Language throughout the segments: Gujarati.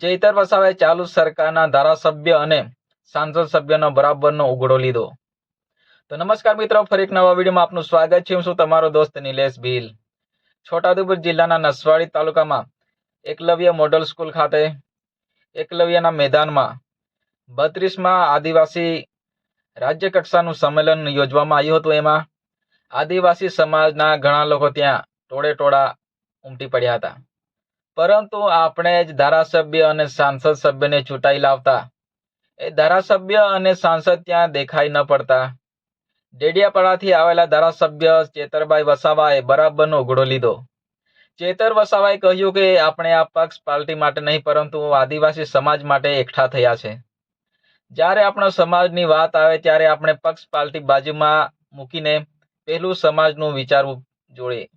ચૈતર વસાવાએ ચાલુ સરકારના ધારાસભ્ય અને સાંસદ સભ્યનો બરાબરનો ઉઘડો લીધો. તો નમસ્કાર મિત્રો, ફરી એક નવા વિડીયોમાં આપનું સ્વાગત છે. હું છું તમારો દોસ્ત નિલેશ ભીલ. છોટાઉદેપુર જિલ્લાના નસવાડી તાલુકામાં એકલવ્ય મોડલ સ્કૂલ ખાતે, એકલવ્યના મેદાનમાં બત્રીસમાં આદિવાસી રાજ્ય કક્ષાનું સંમેલન યોજવામાં આવ્યું હતું. એમાં આદિવાસી સમાજના ઘણા લોકો ત્યાં ટોળે ટોળા ઉમટી પડ્યા હતા. પરંતુ આપણે જ ધારાસભ્ય અને સાંસદ સભ્યને ચૂંટાઈ લાવતા. એ ધારાસભ્ય અને સાંસદ ત્યાં દેખાઈ ન પડતા. ડેડિયાપાડાથી આવેલા ધારાસભ્ય ચેતરભાઈ વસાવાએ બરાબરનો ઉઘડો લીધો. ચેતર વસાવાએ કહ્યું કે આપણે આ પક્ષ પાર્ટી માટે નહીં, પરંતુ આદિવાસી સમાજ માટે એકઠા થયા છે. જ્યારે આપણા સમાજની વાત આવે ત્યારે આપણે પક્ષ પાર્ટી બાજુમાં મૂકીને પહેલું સમાજનું વિચારવું જોઈએ.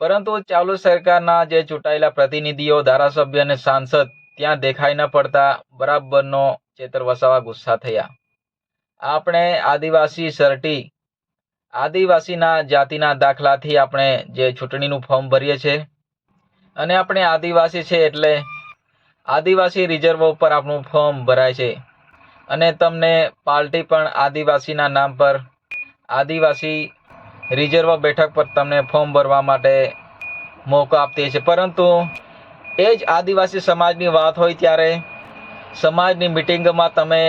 પરંતુ ચાલુ સરકારના જે ચૂંટાયેલા પ્રતિનિધિઓ, ધારાસભ્ય અને સાંસદ ત્યાં દેખાઈ ન પડતા બરાબરનો ચેતર વસાવા ગુસ્સા થયા. આપણે આદિવાસી સરટી, આદિવાસીના જાતિના દાખલાથી આપણે જે ચૂંટણીનું ફોર્મ ભરીએ છીએ અને આપણે આદિવાસી છે એટલે આદિવાસી રિઝર્વ ઉપર આપણું ફોર્મ ભરાય છે અને તમને પાર્ટી પણ આદિવાસીના નામ પર આદિવાસી રિઝર્વ બેઠક પર તમને ફોર્મ ભરવા માટે મોકો આપતી છે પરંતુ એ જ આદિવાસી સમાજની વાત હોય ત્યારે સમાજની મિટિંગમાં તમે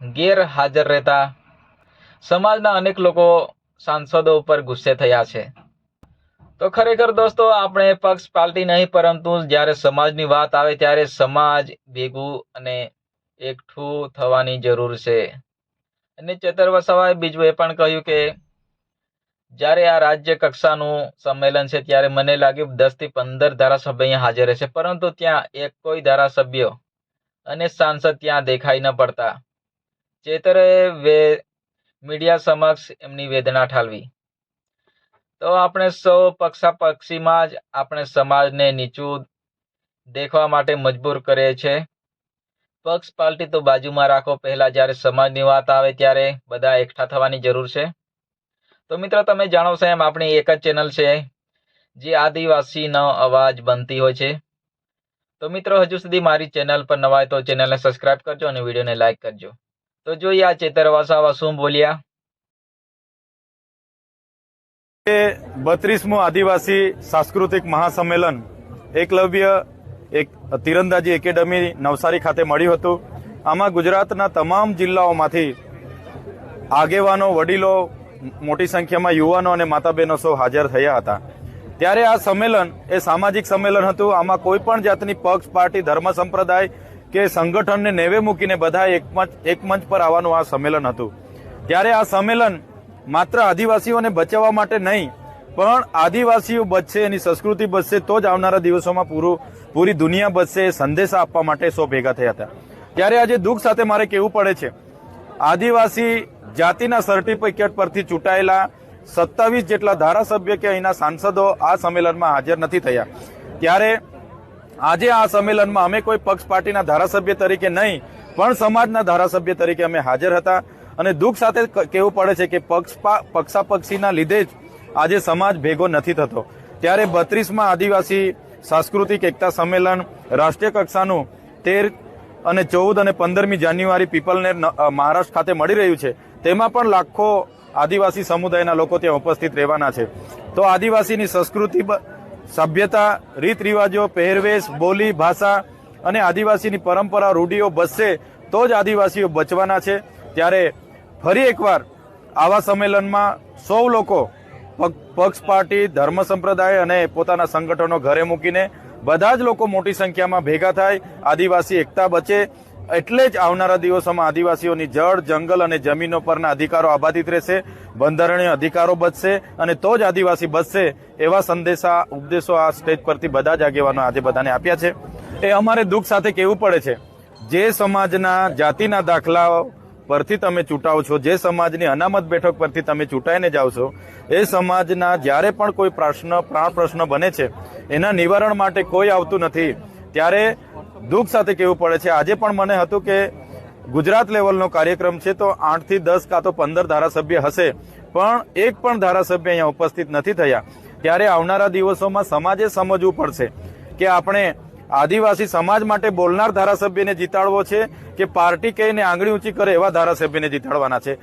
ગેરહાજર રહેતા સમાજના અનેક લોકો સાંસદો ઉપર ગુસ્સે થયા છે. તો ખરેખર દોસ્તો, આપણે પક્ષ પાર્ટી નહીં, પરંતુ જ્યારે સમાજની વાત આવે ત્યારે સમાજ ભેગું અને એકઠું થવાની જરૂર છે. અને ચેતર વસાવાએ બીજું એ પણ કહ્યું કે જ્યારે આ રાજ્ય કક્ષાનું સંમેલન છે, ત્યારે મને લાગ્યું દસથી પંદર ધારાસભ્ય અહીંયા હાજર રહેશે. પરંતુ ત્યાં એક કોઈ ધારાસભ્ય અને સાંસદ ત્યાં દેખાઈ ન પડતા. ચેતરે વે મીડિયા સમક્ષ એમની વેદના ઠાલવી. તો આપણે સૌ પક્ષાપક્ષીમાં જ આપણે સમાજને નીચું દેખવા માટે મજબૂર કરે છે. પક્ષ પાર્ટી તો બાજુમાં રાખો. પહેલા જ્યારે સમાજની વાત આવે ત્યારે બધા એકઠા થવાની જરૂર છે. તો મિત્રો તમે જાણો છો એમ આપણી એક જ ચેનલ છે, જે આદિવાસીનો અવાજ બનતી હોય છે. તો મિત્રો હજુ સુધી મારી ચેનલ પર નવા તો ચેનલને સબસ્ક્રાઇબ કરજો અને વિડીયોને લાઈક કરજો. તો જોઈએ આ ચેતરવાસાવા શું બોલ્યા. બત્રીસમું આદિવાસી સાંસ્કૃતિક મહાસંમેલન એકલવ્ય એક તીરંદાજી એકેડમી નવસારી ખાતે મળ્યું હતું. આમાં ગુજરાતના તમામ જિલ્લાઓમાંથી આગેવાનો, વડીલો મોટી સંખ્યામાં યુવાનો અને માતા બહેનો સૌ હાજર થયા હતા. ત્યારે આ સંમેલન એ સામાજિક સંમેલન હતું. આમાં કોઈ પણ જાતની પક્ષ, પાર્ટી, ધર્મ, સંપ્રદાય કે સંગઠનને નેવે મૂકીને બધા એક મંચ પર આવવાનું આ સંમેલન હતું. ત્યારે આ સંમેલન માત્ર આદિવાસીઓને બચાવવા માટે નહીં, પણ આદિવાસીઓ બચશે, એની સંસ્કૃતિ બચશે, તો જ આવનારા દિવસોમાં પૂરું, પૂરી દુનિયા બચશે, એ સંદેશા આપવા માટે સૌ ભેગા થયા હતા. ત્યારે આજે દુઃખ સાથે મારે કહેવું પડે છે. આદિવાસી જાતિના સર્ટિફિકેટ પરથી ચૂંટાયેલા સત્તાવીસ જેટલા ધારાસભ્ય કે અહીંના સાંસદો આ સંમેલનમાં હાજર નથી થયા. ત્યારે આજે આ સંમેલનમાં અમે કોઈ પક્ષ પાર્ટીના ધારાસભ્ય તરીકે નહીં, પણ સમાજના ધારાસભ્ય તરીકે અમે હાજર હતા. અને દુઃખ સાથે કહેવું પડે છે કે પક્ષ પક્ષાપક્ષીના લીધે જ આજે સમાજ ભેગો નથી થતો. ત્યારે બત્રીસમાં આદિવાસી, સાંસ્કૃતિક એકતા સંમેલન, રાષ્ટ્રીય કક્ષાનું તેર અને ચૌદ અને પંદરમી જાન્યુઆરી પીપલને મહારાષ્ટ્ર ખાતે મળી રહ્યું છે. તેમાં પણ લાખો આદિવાસી સમુદાયના લોકો ત્યાં ઉપસ્થિત રહેવાના છે. તો આદિવાસીની સંસ્કૃતિ સભ્યતા રીત રિવાજો પહેરવેશ, બોલી, ભાષા અને આદિવાસીની પરંપરા રૂઢિઓ બસશે તો જ આદિવાસીઓ બચવાના છે. ત્યારે ફરી એકવાર આવા સંમેલનમાં સૌ લોકો પક્ષ પાર્ટી ધર્મ સંપ્રદાય અને પોતાના સંગઠનો ઘરે મૂકીને બધા જ લોકો મોટી સંખ્યામાં ભેગા થાય, આદિવાસી એકતા બચે, એટલે જ આવનારા દિવસોમાં આદિવાસીઓની જળ, જંગલ અને જમીનો પરના અધિકારો આબાદિત રહેશે, બંધારણીય અધિકારો બચશે અને તો જ આદિવાસી બચશે એવા સંદેશા, ઉપદેશો આ સ્ટેજ પરથી બધા જ આગેવાનો આજે બધાને આપ્યા છે. એ અમારે દુઃખ સાથે કહેવું પડે છે, જે સમાજના જાતિના દાખલાઓ પરથી તમે ચૂંટાવ છો, જે સમાજની અનામત બેઠક પરથી તમે ચૂંટાઈને જાઓ છો, એ સમાજના જ્યારે પણ કોઈ પ્રશ્ન પ્રાણ પ્રશ્ન બને છે એના નિવારણ માટે કોઈ આવતું નથી. ત્યારે દુઃખ સાથે કહેવું પડે છે. આજે પણ મને હતું કે ગુજરાત લેવલનો કાર્યક્રમ છે તો આઠથી દસ કાં તો પંદર ધારાસભ્ય હશે. પણ એક પણ ધારાસભ્ય અહીંયા ઉપસ્થિત નથી થયા. ત્યારે આવનારા દિવસોમાં સમાજે સમજવું પડશે કે આપણે આદિવાસી સમાજ માટે બોલનાર ધારાસભ્યને જીતાડવો છે કે પાર્ટી કહીને આંગળી ઊંચી કરે એવા ધારાસભ્યને જીતાડવાના છે.